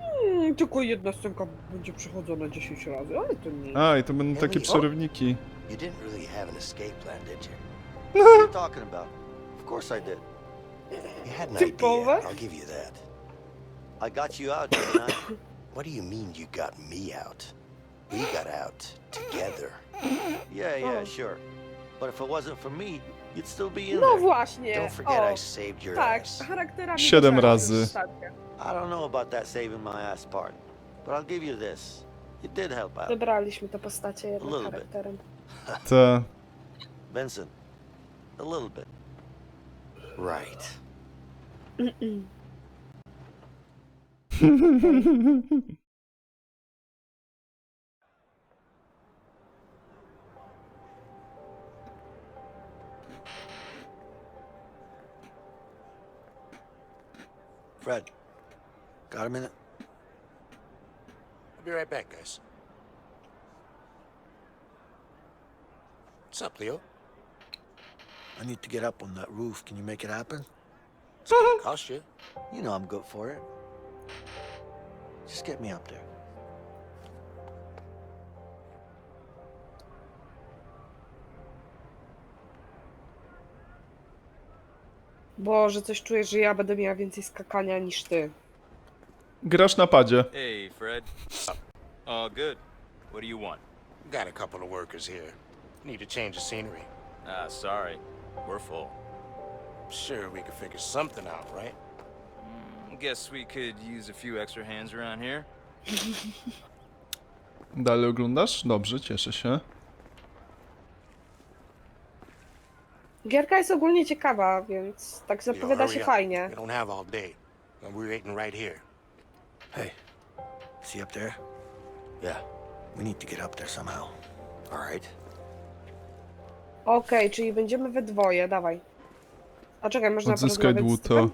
Hmm, tylko jedna scenka będzie przechodzona 10 razy, ale to nie. A, i to będą takie przerywniki. You didn't really have an escape plan, did you? what are you talking about? Of course I did. You had an Typowe. idea, I'll give you that. I got you out, didn't I? what do you mean you got me out? We got out together. Yeah, yeah, Oh. sure. But if it wasn't for me, you'd still be in No there. właśnie. Don't forget O, I saved your tak, ass. charakterami Siedem razy. już statkiem. I don't know about that saving my ass part, but I'll give you this. It did help out. Dobraliśmy te postacie jednym Little bit. charakterem. Te... Vincent, a little bit. Right. Fred, got a minute? I'll be right back, guys. What's up, Leo? I need to get up on that roof. Can you make it happen? It's gonna cost you. You know I'm good for it. Just get me up there. Boże, coś czuję, że ja będę miała więcej skakania niż ty. Grasz na padzie. Hey, Fred. All good. What do you want? Got a couple of workers here. Need to change the scenery. Ah, sorry. We're full. Sure, we could figure something out, right? Guess we could use a few extra hands around here. Dalej oglądasz? Dobrze, cieszę się. Gierka jest ogólnie ciekawa, więc tak zapowiada się fajnie. We don't have all day. And we're waiting right here. Hey, see up there? Yeah. We need to get up there somehow. All right. Okej, czyli będziemy we dwoje, dawaj. A czekaj, można Odzyskaj porozmawiać z dłuto. typem?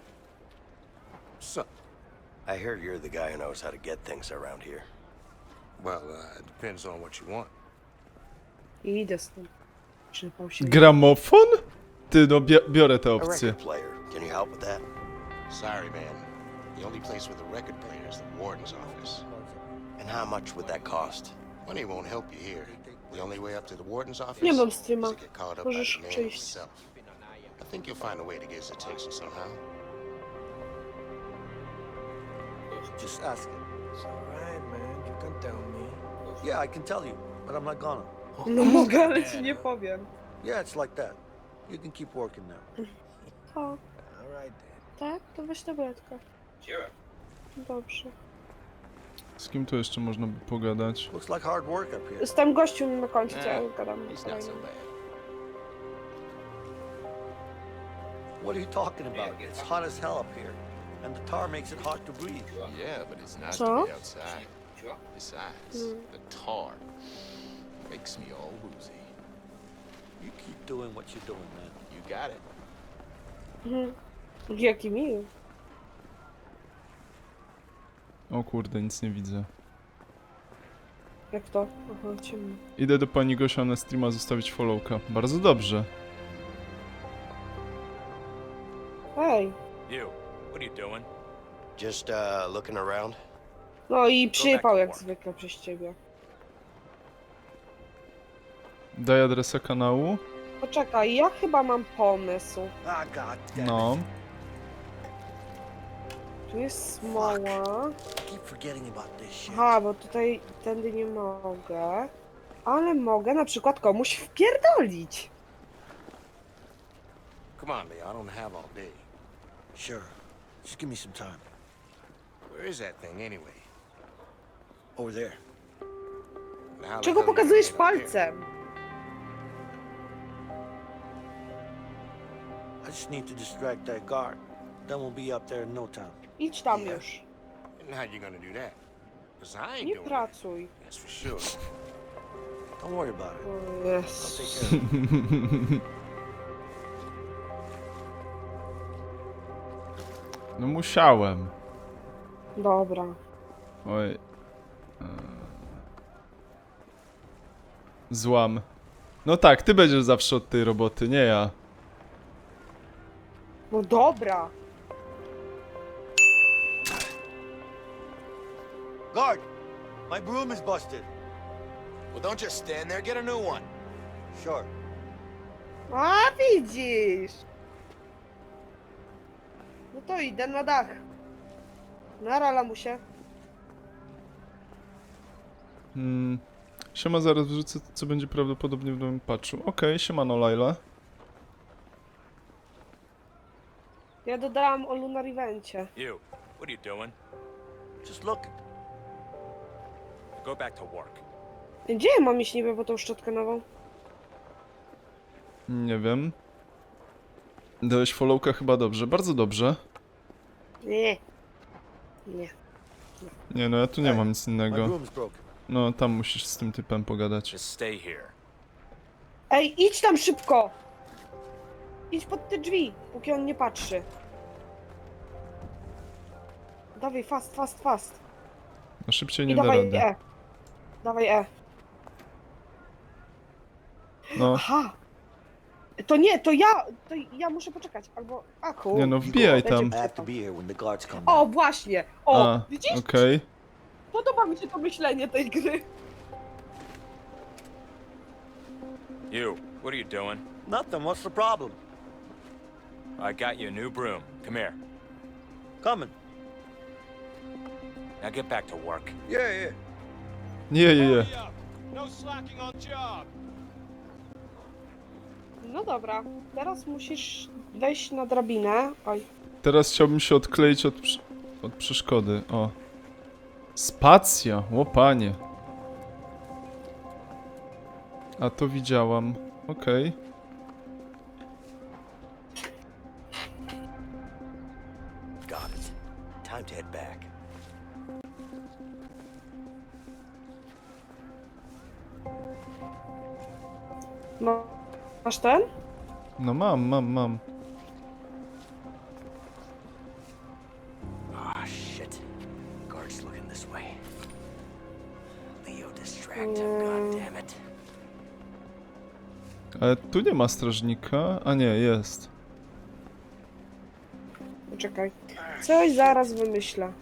So, I heard you're the guy who knows how to get things around here. well, uh, it depends on what you want. I idę stąd. Przypał się. Gramofon? Ty, no bia biorę te A opcje. record player. Can you help with that? Sorry, man. The only place with a record player is the warden's office. And how much would that cost? Money won't help you here. The only way up to the warden's office Nie mam is streama. to get caught up by Możesz the man przyjść. himself. I think you'll find a way to get his attention somehow. Just ask him. It's alright, man. You can tell me. Yeah, I can tell you, but I'm not gonna. No oh, mogę, ale ci nie powiem. Yeah, it's like that. You can keep working now. O, Alright then. tak? To weź tabletkę. Dobrze. Z kim tu jeszcze można by pogadać? Looks like hard work up here. Z tym gościem na końcu, co eh, ja gadam. He's not so bad. What are you talking about? It's hot as hell up here. And the tar makes it hard to breathe. Yeah, but it's nice So? to be outside. Besides, mm. the tar makes me all woozy. You keep doing what you're doing, man. You got it. Mhm. Jaki miły. O kurde, nic nie widzę. Jak to? Aha, ciemno. Idę do pani Gosia na streama zostawić followka. Bardzo dobrze. Hej. You. What are you doing? Just uh, looking around. No i przyjechał jak zwykle przez ciebie. Daj adresę kanału. Poczekaj, ja chyba mam pomysł. Ah, god damn No. Tu jest smoła. it. Keep forgetting about this shit. Aha, bo tutaj tędy nie mogę. Ale mogę na przykład komuś wpierdolić. Come on, Leo. I don't have all day. Sure. Just give me some time. Where is that thing anyway? Over there. The Czego hell you pokazujesz up palcem? I just need to distract that guard. Then we'll be up there in no time. Idź tam już. And how you gonna do that? Cause I ain't Nie doing it. pracuj. That's for sure. Don't worry about it. O I'll take care of it. No musiałem. Dobra. Oj. Eee. Złam. No tak, ty będziesz zawsze od tej roboty, nie ja. No dobra. Guard, my broom is busted. Well, don't just stand there. Get a new one. Sure. A widzisz! No to idę na dach. Nara, lamusie. Hmm. Siema, zaraz wrzucę, co będzie prawdopodobnie w nowym patchu. Okej, siemano Laila. Ja dodałam o Lunar Evencie. You, what are you doing? Just look. Go back to work. Gdzie ja mam iść niby po tą szczotkę nową? Nie wiem. Dałeś followka chyba dobrze, bardzo dobrze. Nie. Nie. Nie no, ja tu nie mam nic My innego. broken. No, tam musisz z tym typem pogadać. Just stay here. Ej, idź tam szybko! Idź pod te drzwi, póki on nie patrzy. Dawaj, fast, fast, fast. No szybciej I nie da dawaj rady. E. Dawaj E. No, Aha! To nie, to ja, to ja muszę poczekać, albo... A kur... nie no, wbijaj tam. Będzie- I have to be here when the guards come. O, właśnie! O, A, widzisz? okej. Podoba mi się to myślenie tej gry. You, what are you doing? Nothing. What's the problem? I got you a new broom. Come here. Coming. Now get back to work. Yeah, yeah. Nie, nie, nie. No dobra, teraz musisz wejść na drabinę. Oj, Teraz chciałbym się odkleić od, prze- od przeszkody. O. Spacja, łopanie. A to widziałam. Okej. Got ten? No mam, mam, mam. Ah, shit. Guards looking this way. Leo, distract him. God damn it. Ale tu nie ma strażnika. A nie, jest. Poczekaj. Coś zaraz wymyślę.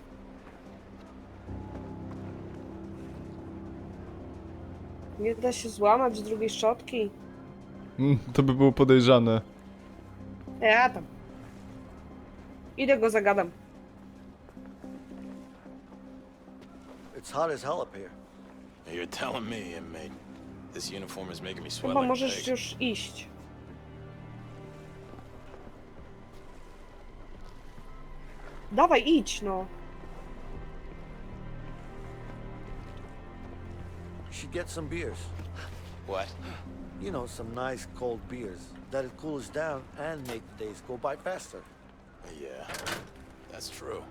Nie da się złamać drugiej szczotki? Mm, To by było podejrzane. Ja tam. Idę go zagadam. It's hot as hell up here. You're telling me, inmate. This uniform is making me sweat Chyba like a możesz pig. już iść. Dawaj, idź, no. You should get some beers. What? You know, some nice cold beers that'll cool us down and make the days go by faster. Yeah, that's true.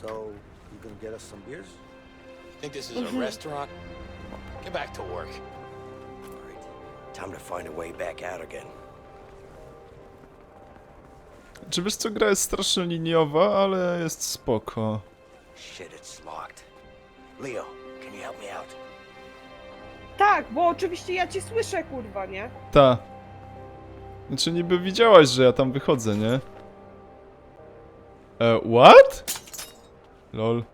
So, you gonna get us some beers? Think this is a mm-hmm. restaurant? Get back to work. Great. Time to find a way back out again. Czy wiesz co, gra jest strasznie liniowa, ale jest spoko. Shit, it's locked. Leo, can you help me out? Tak, bo oczywiście ja cię słyszę, kurwa, nie? Ta. Znaczy niby widziałaś, że ja tam wychodzę, nie? E, what? Lol.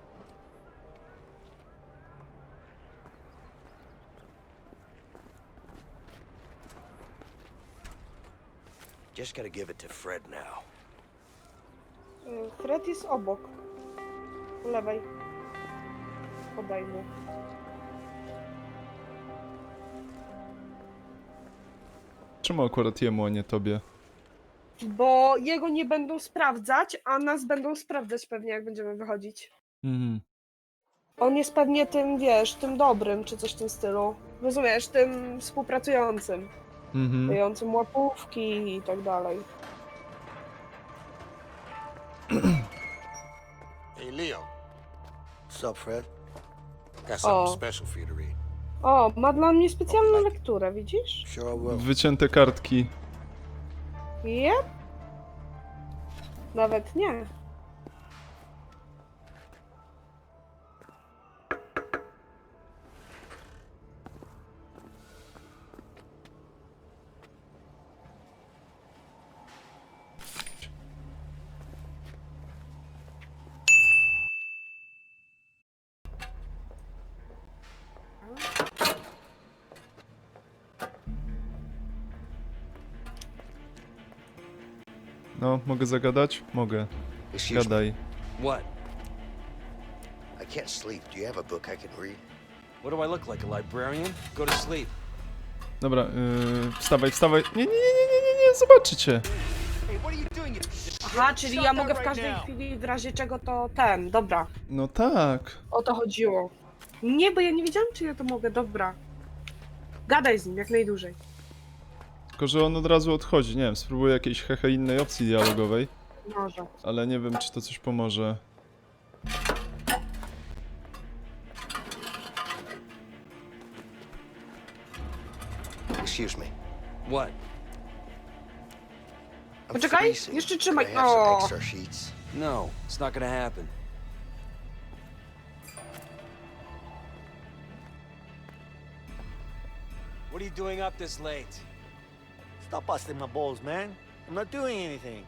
Just gotta give it to Fred now. Y, Fred jest obok. Po lewej. Podaj mu. Czemu akurat jemu, a nie tobie? Bo jego nie będą sprawdzać, a nas będą sprawdzać pewnie, jak będziemy wychodzić. Mhm. On jest pewnie tym, wiesz, tym dobrym, czy coś w tym stylu. Rozumiesz, tym współpracującym, Mhm. dającym łapówki i tak dalej. Hey, Leo. What's up, Fred? Got something Oh. special for you to read. O, ma dla mnie specjalną lekturę, widzisz? Sure will. Wycięte kartki. Jep. Nawet nie. No, mogę zagadać? Mogę. Excuse me. Gadaj. What? I can't sleep. Do you have a book I can read? What do I look like, a librarian? Go to sleep. Dobra, yy, wstawaj, wstawaj. Nie, nie, nie, nie, nie, nie, zobaczycie. Aha, czyli ja mogę w każdej chwili w razie czego to ten, dobra. No tak. O to chodziło. Nie, bo ja nie wiedziałam, czy ja to mogę, dobra. Gadaj z nim jak najdłużej. Tylko, że on od razu odchodzi. Nie wiem, spróbuję jakiejś hehe innej opcji dialogowej, Może. ale nie wiem, czy to coś pomoże. Excuse me. What? I'm Poczekaj, freezing. jeszcze Can trzymaj. I have some O. extra sheets? No, it's not gonna happen. What are you doing up this late? Stop busting my balls, man. I'm not doing anything.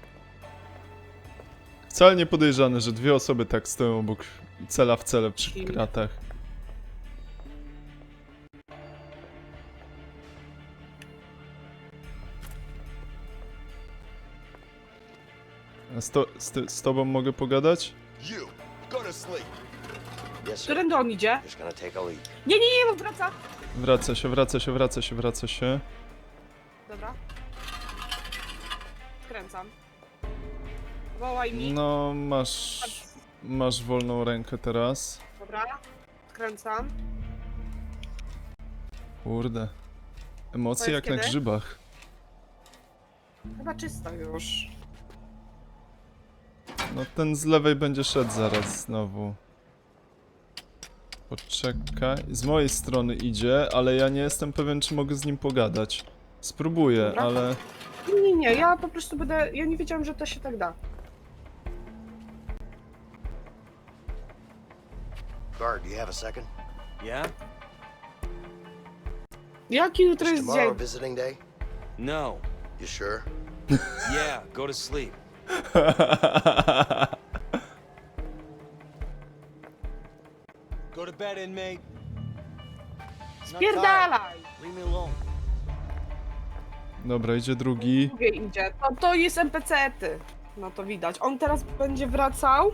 Wcale nie podejrzane, że dwie osoby tak stoją obok cela w cele przy kratach. A z, to, z, ty, z tobą mogę pogadać? You, go to sleep. Yes, sir. Którędy on idzie? Just gonna take a leak. Nie, nie, nie, wraca. Wraca się, wraca się, wraca się, wraca się. Skręcam. Wołaj mi. No, masz... Masz wolną rękę teraz. Dobra. Skręcam. Kurde. Emocje jak jest na kiedy? grzybach. Chyba czysto już. No ten z lewej będzie szedł zaraz znowu. Poczekaj. Z mojej strony idzie, ale ja nie jestem pewien, czy mogę z nim pogadać. Spróbuję, Dobra. ale... Nie, nie, nie, ja po prostu będę. Ja nie wiedziałam, że to się tak da. Guard, do you have a second? Yeah? Jaki jutro Is jest tomorrow dzień? visiting day? No. You sure? Yeah, go to sleep. Go to bed, inmate. Spierdalaj! Leave me alone. Dobra, idzie drugi. Drugie idzie. To, to jest NPC-ty. No to widać. On teraz będzie wracał.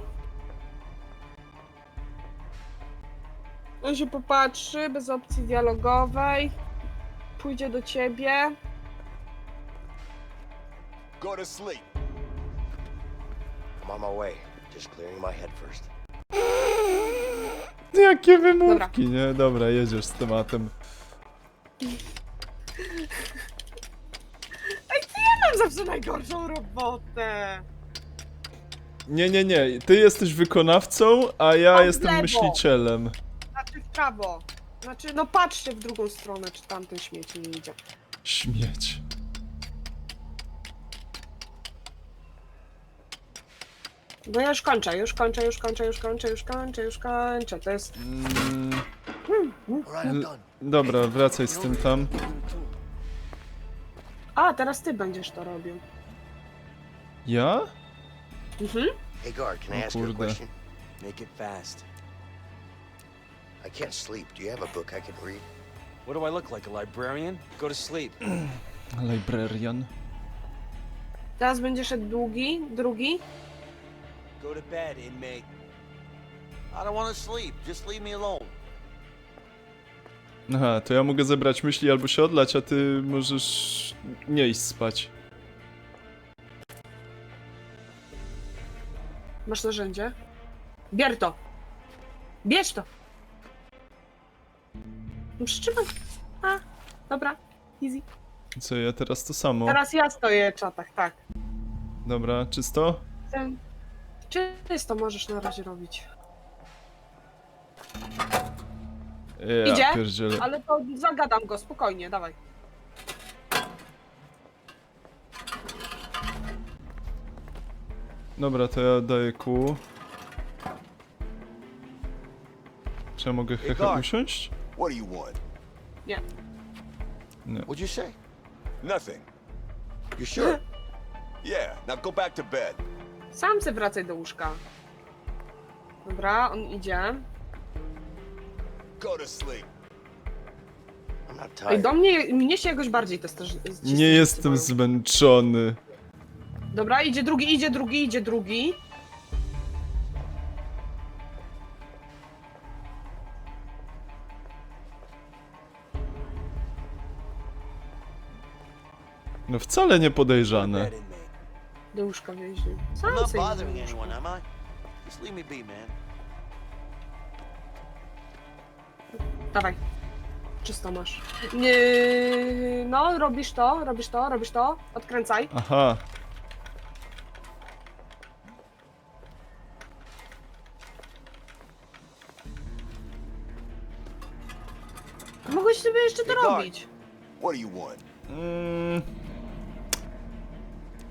On się popatrzy, bez opcji dialogowej. Pójdzie do ciebie. Go to sleep. I'm on my way. Just clearing my head first. Jakie wymówki, nie? Dobra, jedziesz z tematem. Mam zawsze najgorszą robotę. Nie, nie, nie. Ty jesteś wykonawcą, a ja w jestem lewo. myślicielem. Znaczy w prawo. Znaczy, no patrzcie w drugą stronę, czy tamten śmieć nie idzie. Śmieć. No ja już kończę, już kończę, już kończę, już kończę, już kończę, już kończę. To jest... Mm, All right, I'm done. dobra, wracaj z tym tam. A, teraz ty będziesz to robił. Ja? Mhm. Hey, guard, can I ask you a kurde. question? Make it fast. I can't sleep. Do you have a book I can read? What do I look like, a librarian? Go to sleep. Librarian. Teraz będzie szedł długi, drugi. Go to bed, inmate. I don't want to sleep. Just leave me alone. Aha, to ja mogę zebrać myśli albo się odlać, a ty możesz nie iść spać. Masz narzędzie? Bier to! Bierz to! No przytrzymaj. A, dobra. Easy. Co, ja teraz to samo. Teraz ja stoję w czatach, tak. Dobra, czysto? Ten... Czysto możesz na razie robić. Ja Idzie? pierdzielę. Ale to zagadam go, spokojnie, dawaj. Dobra, to ja daję kół. Czy ja mogę hehe guard. usiąść? What do you want? Nie. What'd you say? Nothing. You sure? Yeah, now go back to bed. Sam se wracaj do łóżka. Dobra, on idzie. Go to sleep. I'm not Ej, tired. do mnie, mnie się jakoś bardziej to też Nie jestem zmęczony. Dobra, idzie drugi, idzie drugi, idzie drugi. No wcale nie podejrzane. That inmate. Do łóżka więźni. Sam I'm not sobie idzie bothering do łóżka. anyone, am I? Just leave me be, man. Dawaj. Czysto masz. Nie, no, robisz to, robisz to, robisz to. Odkręcaj. Aha. Mogłeś sobie jeszcze to robić. What do you want? Mm,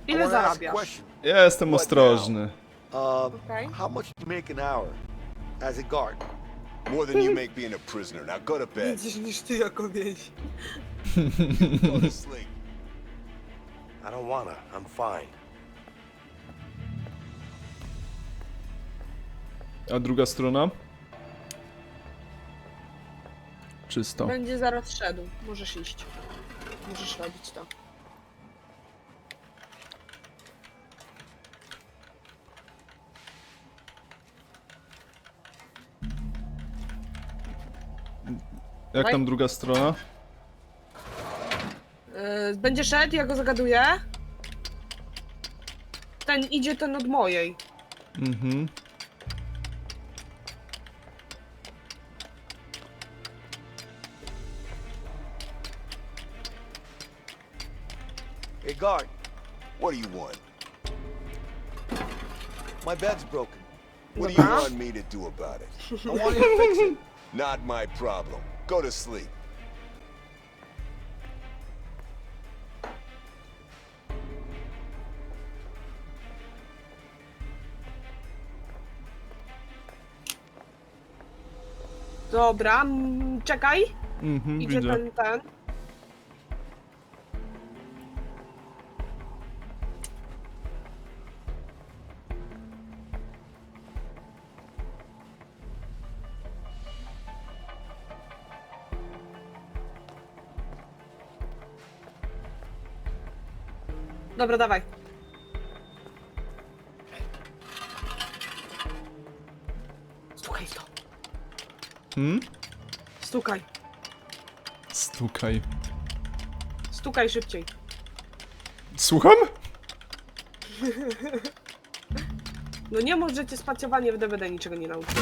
I Ile wanna ask a zarabiasz? question. ja jestem ostrożny. Uh, Okay. how much do you make an hour as a guard? More than you make being a prisoner. Now go to bed. niż ty jako wieś. Go to sleep. I don't wanna. I'm fine. A druga strona? Czysto. Będzie zaraz szedł. Możesz iść. Możesz robić to. Jak tam druga strona? Yy, będzie szedł, ja go zagaduję. Ten idzie ten od mojej. Mhm. Hey, guard. What do you want? My bed's broken. What do you want me to do about it? I want you to fix it. Not my problem. Go to sleep. Dobra, mm, czekaj. Mhm, Idzie widzę. ten, ten. Dobra, dawaj. Stukaj w to. Hmm? Stukaj. Stukaj. Stukaj szybciej. Słucham? No nie mów, że cię spacjowanie w DVD niczego nie nauczyło.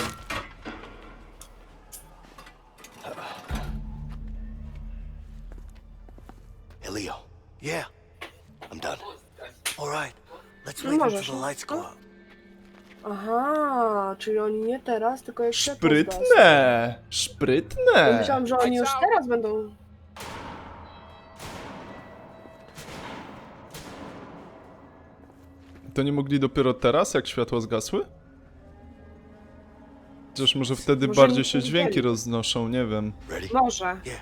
Until the lights go out. Aha, czyli oni nie teraz, tylko jak światło zgasło. Szprytne! Ja Szprytne! Myślałam, że oni już teraz będą... To nie mogli dopiero teraz, jak światła zgasły? Chociaż może wtedy Może bardziej nie się dźwięki roznoszą, nie wiem. Ready? Może. Yeah.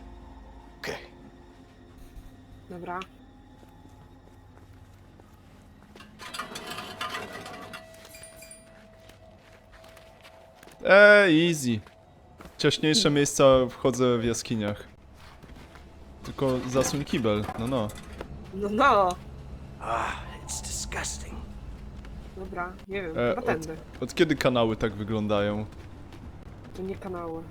Okay. Dobra. Eee, easy. Ciaśniejsze miejsca wchodzę w jaskiniach. Tylko zasuń kibel, no no. No, no. Ah, it's disgusting. Dobra, nie wiem, E, chyba od- tędy. Od kiedy kanały tak wyglądają? To nie kanały.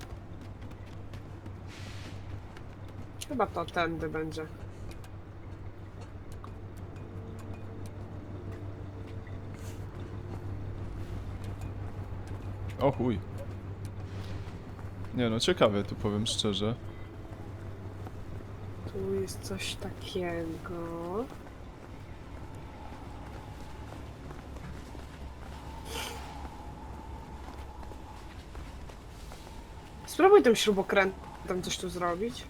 Chyba to tędy będzie. O chuj. Nie no, ciekawe tu powiem szczerze. Tu jest coś takiego. Spróbuj tym śrubokrętem coś tu zrobić.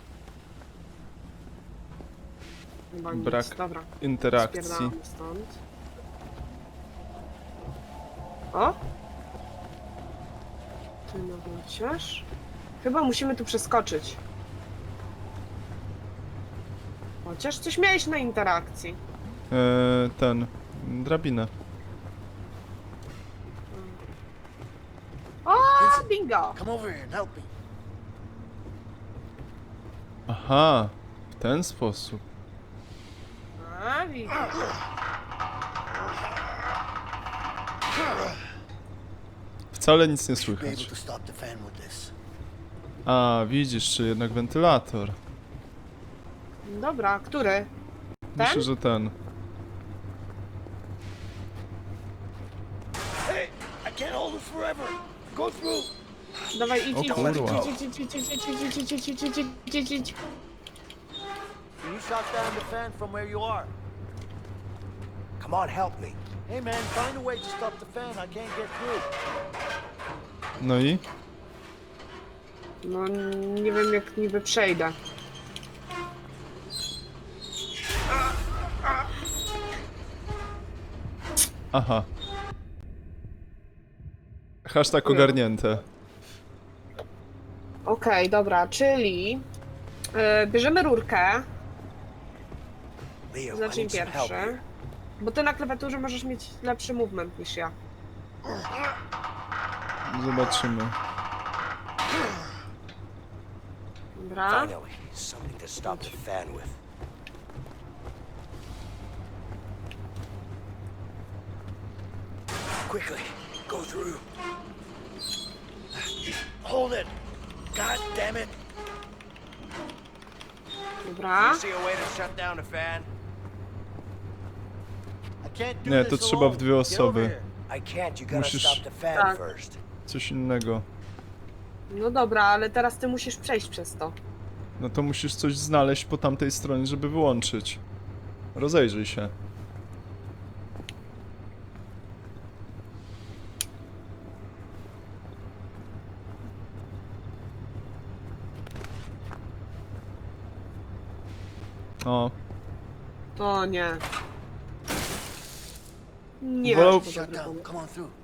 Chyba nic. Brak Dobra, Interakcji. spierdalamy stąd. O! Ty no chociaż. Chyba musimy tu przeskoczyć. Chociaż coś miałeś na interakcji. Eee, ten. Drabinę. O, bingo! Come over here and help me. Aha, w ten sposób. A, widzisz. Wcale nic nie słychać. A, widzisz, czy jednak wentylator. Dobra, który? Ten? Myślę, że ten. Dawaj, idź, O idź, kurwa. idź, idź, idź, idź, idź, idź, idź, idź, idź, idź, idź, idź, idź. You shut down the fan from where you are? Come on, help me. Hey man, find a way to stop the fan. I can't get through. No i? No, nie wiem jak niby przejdę. Aha. Hashtag ogarnięte. Okej, dobra, czyli e, bierzemy rurkę, help pierwszy. Bo ty na klawiaturze możesz mieć lepszy movement niż ja. Zobaczymy. Dobra, Finally, something to stop the fan with. Quickly, go through. Hold it. God damn it. dobra. See a way to shut down the fan? Nie, to trzeba w dwie osoby. Musisz- Tak. Coś innego. No dobra, ale teraz ty musisz przejść przez to. No to musisz coś znaleźć po tamtej stronie, żeby wyłączyć. Rozejrzyj się. O, To nie. Nie Wolał-.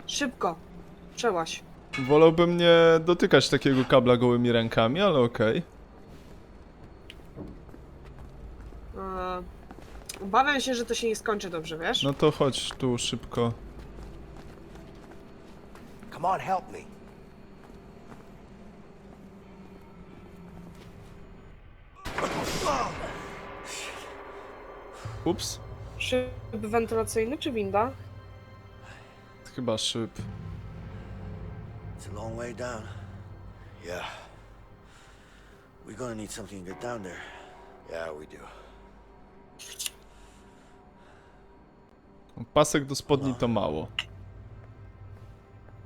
Szybko. Przełaś. wolałbym nie dotykać takiego kabla gołymi rękami, ale okej. E, Obawiam się, że to się nie skończy dobrze, wiesz? No to chodź tu szybko. Come on, help me. Ups, Szyb wentylacyjny czy winda? Chyba szyb. It's a long way down. Yeah. We're gonna need something to get down there. Yeah, we do. Pasek do spodni to mało.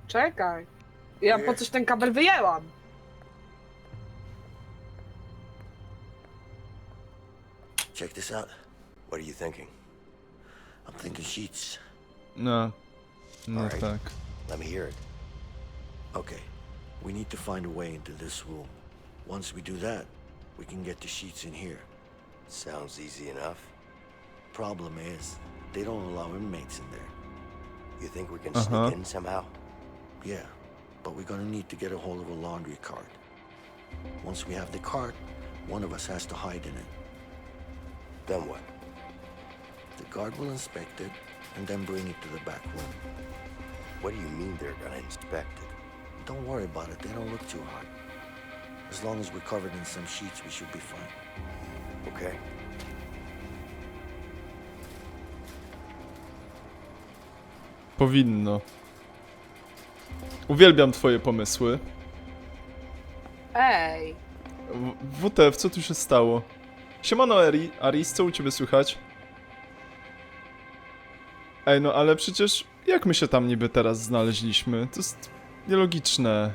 Czekaj. Ja po coś ten kabel wyjęłam. Check this out. What are you thinking? I'm thinking sheets. No, no Alright. tak. Let me hear it. Okay. We need to find a way into this room. Once we do that, we can get the sheets in here. Sounds easy enough. Problem is, they don't allow inmates in there. You think we can Uh-huh. sneak in somehow? Yeah, but we're gonna need to get a hold of a laundry cart. Once we have the cart, one of us has to hide in it. Then what? The guard will inspect it and then bring it to the back room. What do you mean they're gonna inspect it? Don't worry about it. They don't look too hard. As long as we're covered in some sheets, we should be fine. Okay. Powinno. Uwielbiam twoje pomysły. Ej. W- WTF, co tu się stało? Siemano Eri, Aris, co u ciebie słychać? Ej, no ale przecież jak my się tam niby teraz znaleźliśmy? To jest nielogiczne.